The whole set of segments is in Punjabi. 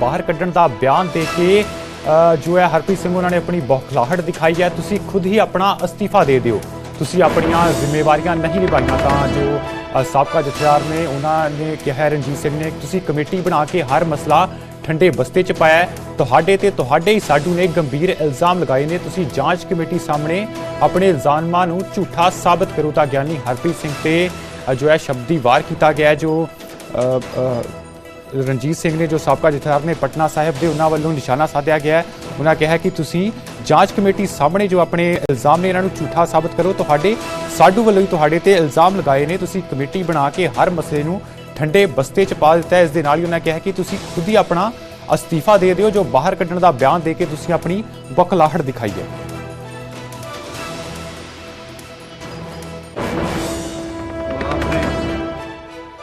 ਬਾਹਰ ਕੱਢਣ ਦਾ ਬਿਆਨ ਦੇ ਕੇ ਜੋ ਹੈ ਹਰਪ੍ਰੀਤ ਸਿੰਘ, ਉਹਨਾਂ ਨੇ ਆਪਣੀ ਬੌਖਲਾਹਟ ਦਿਖਾਈ ਹੈ। ਤੁਸੀਂ ਖੁਦ ਹੀ ਆਪਣਾ ਅਸਤੀਫਾ ਦੇ ਦਿਓ। ਤੁਸੀਂ ਆਪਣੀਆਂ ਜ਼ਿੰਮੇਵਾਰੀਆਂ ਨਹੀਂ ਨਿਭਾਈਆਂ ਤਾਂ ਜੋ ਸਾਬਕਾ ਜਥੇਦਾਰ ਨੇ, ਉਹਨਾਂ ਨੇ ਕਿਹਾ ਰਣਜੀਤ ਸਿੰਘ ਨੇ, ਤੁਸੀਂ ਕਮੇਟੀ ਬਣਾ ਕੇ ਹਰ ਮਸਲਾ ਠੰਡੇ ਬਸਤੇ ਚ ਪਾਇਆ ਤੁਹਾਡੇ ਤੇ ਤੁਹਾਡੇ ਹੀ ਸਾਡੂ ਨੇ ਗੰਭੀਰ ਇਲਜ਼ਾਮ ਲਗਾਏ ਨੇ। ਤੁਸੀਂ ਜਾਂਚ ਕਮੇਟੀ ਸਾਹਮਣੇ ਆਪਣੇ ਇਲਜ਼ਾਮਾਂ ਨੂੰ ਝੂਠਾ ਸਾਬਤ ਕਰੋ ਤਾਂ ਗਿਆਨੀ ਹਰਪ੍ਰੀਤ ਸਿੰਘ ਤੇ ਜੋ ਹੈ ਸ਼ਬਦੀ ਵਾਰ ਕੀਤਾ ਗਿਆ ਜੋ ਰਣਜੀਤ ਸਿੰਘ ਨੇ, ਜੋ ਸਾਬਕਾ ਜਥੇਦਾਰ ਨੇ ਪਟਨਾ ਸਾਹਿਬ ਦੇ, ਉਹਨਾਂ ਵੱਲੋਂ ਨਿਸ਼ਾਨਾ ਸਾਧਿਆ ਗਿਆ ਹੈ। ਉਹਨਾਂ ਕਿਹਾ ਕਿ ਤੁਸੀਂ ਜਾਂਚ ਕਮੇਟੀ ਸਾਹਮਣੇ ਜੋ ਆਪਣੇ ਇਲਜ਼ਾਮ ਨੇ, ਇਹਨਾਂ ਨੂੰ ਝੂਠਾ ਸਾਬਤ ਕਰੋ। ਤੁਹਾਡੇ, ਸਾਡੂ ਵੱਲੋਂ ਹੀ ਤੁਹਾਡੇ ਤੇ ਇਲਜ਼ਾਮ ਲਗਾਏ ਨੇ। ਤੁਸੀਂ ਕਮੇਟੀ ਬਣਾ ਕੇ ਹਰ ਮਸਲੇ ਨੂੰ ਠੰਡੇ ਬਸਤੇ 'ਚ ਪਾ ਦਿੱਤਾ ਇਸ ਦੇ ਨਾਲ ਹੀ ਉਹਨਾਂ ਕਿਹਾ ਕਿ ਤੁਸੀਂ ਖੁਦ ਹੀ ਆਪਣਾ ਅਸਤੀਫਾ ਦੇ ਦਿਓ, ਜੋ ਬਾਹਰ ਕੱਢਣ ਦਾ ਬਿਆਨ ਦੇ ਕੇ ਤੁਸੀਂ ਆਪਣੀ ਬਖਲਾਹਟ ਦਿਖਾਈ ਹੈ।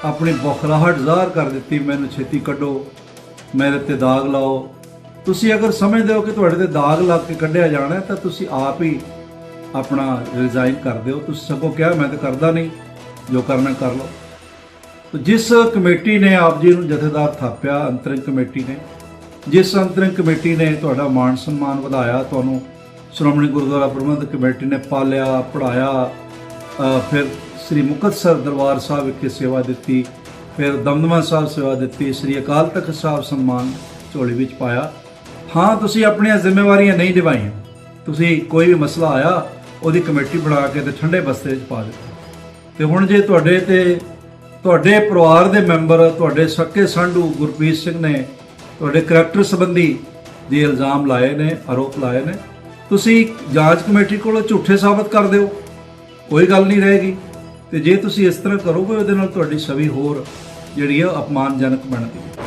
ਆਪਣੀ ਬਖਲਾਹਟ ਜ਼ਾਹਰ ਕਰ ਦਿੱਤੀ, ਮੈਨੂੰ ਛੇਤੀ ਕੱਢੋ, ਮੇਰੇ ਤੇ ਦਾਗ ਲਾਓ। ਤੁਸੀਂ ਅਗਰ ਸਮਝਦੇ ਹੋ ਕਿ ਤੁਹਾਡੇ ਤੇ ਦਾਗ ਲਾ ਕੇ ਕੱਢਿਆ ਜਾਣਾ ਤਾਂ ਤੁਸੀਂ ਆਪ ਹੀ ਆਪਣਾ ਰਿਜ਼ਾਈਨ ਕਰ ਦਿਓ। ਤੁਸੀਂ ਸਗੋਂ ਕਿਹਾ, ਮੈਂ ਤਾਂ ਕਰਦਾ ਨਹੀਂ, ਜੋ ਕਰਨਾ ਕਰ ਲਓ। ਤਾਂ ਜਿਸ ਕਮੇਟੀ ਨੇ ਆਪ ਜੀ ਨੂੰ ਜਥੇਦਾਰ ਥਾਪਿਆ, ਅੰਤਰਿੰਗ ਕਮੇਟੀ ਨੇ, ਜਿਸ ਅੰਤਰਿੰਗ ਕਮੇਟੀ ਨੇ ਤੁਹਾਡਾ ਮਾਣ ਸਨਮਾਨ ਵਧਾਇਆ, ਤੁਹਾਨੂੰ ਸ਼੍ਰੋਮਣੀ ਗੁਰਦੁਆਰਾ ਪ੍ਰਬੰਧਕ ਕਮੇਟੀ ਨੇ ਪਾਲਿਆ ਪੜਾਇਆ ਫਿਰ ਸ੍ਰੀ ਮੁਕਤਸਰ ਦਰਬਾਰ ਸਾਹਿਬ ਵਿਖੇ ਸੇਵਾ ਦਿੱਤੀ, ਫਿਰ ਦਮਦਮਾ ਸਾਹਿਬ ਸੇਵਾ ਦਿੱਤੀ, ਸ੍ਰੀ ਅਕਾਲ ਤਖਤ ਸਾਹਿਬ ਸਨਮਾਨ ਝੋਲੀ ਵਿੱਚ ਪਾਇਆ। ਹਾਂ, ਤੁਸੀਂ ਆਪਣੀਆਂ ਜ਼ਿੰਮੇਵਾਰੀਆਂ ਨਹੀਂ ਨਿਭਾਈਆਂ। ਤੁਸੀਂ ਕੋਈ ਵੀ ਮਸਲਾ ਆਇਆ, ਉਹਦੀ ਕਮੇਟੀ ਬਣਾ ਕੇ ਤੇ ਠੰਡੇ ਬਸਤੇ 'ਚ ਪਾ ਦਿੱਤਾ। ਤੇ ਹੁਣ ਜੇ ਤੁਹਾਡੇ ਤੇ, ਤੁਹਾਡੇ ਪਰਿਵਾਰ ਦੇ ਮੈਂਬਰ, ਤੁਹਾਡੇ ਸੱਕੇ ਸੰਧੂ ਗੁਰਪ੍ਰੀਤ ਸਿੰਘ ਨੇ ਤੁਹਾਡੇ ਕਰੈਕਟਰ ਸੰਬੰਧੀ ਦੇ ਇਲਜ਼ਾਮ ਲਾਏ ਨੇ, ਆਰੋਪ ਲਾਏ ਨੇ, ਤੁਸੀਂ ਜਾਂਚ ਕਮੇਟੀ ਕੋਲੋਂ ਝੂਠੇ ਸਾਬਤ ਕਰ ਦਿਓ। ਕੋਈ ਗੱਲ ਨਹੀਂ ਰਹੇਗੀ। ਤੇ ਜੇ ਤੁਸੀਂ ਇਸ ਤਰ੍ਹਾਂ ਕਰੋਗੇ, ਉਹਦੇ ਨਾਲ ਤੁਹਾਡੀ ਛਵੀ ਹੋਰ ਜਿਹੜੀ ਆ ਅਪਮਾਨਜਨਕ ਬਣਦੀ ਹੈ।